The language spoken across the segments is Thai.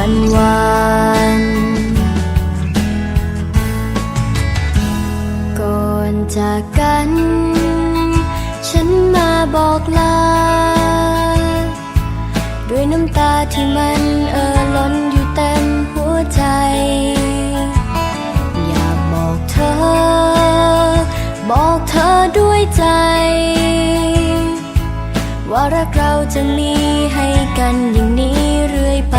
วันวานก่อนจากกัน ฉันมาบอกลา ด้วยน้ำตาที่มันเอ่อล้นอยู่เต็มหัวใจ อยากบอกเธอ บอกเธอด้วยใจ ว่ารักเราจะมีให้กันอย่างนี้เรื่อยไป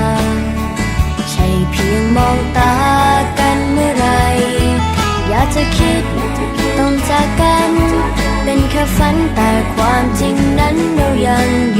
ยัง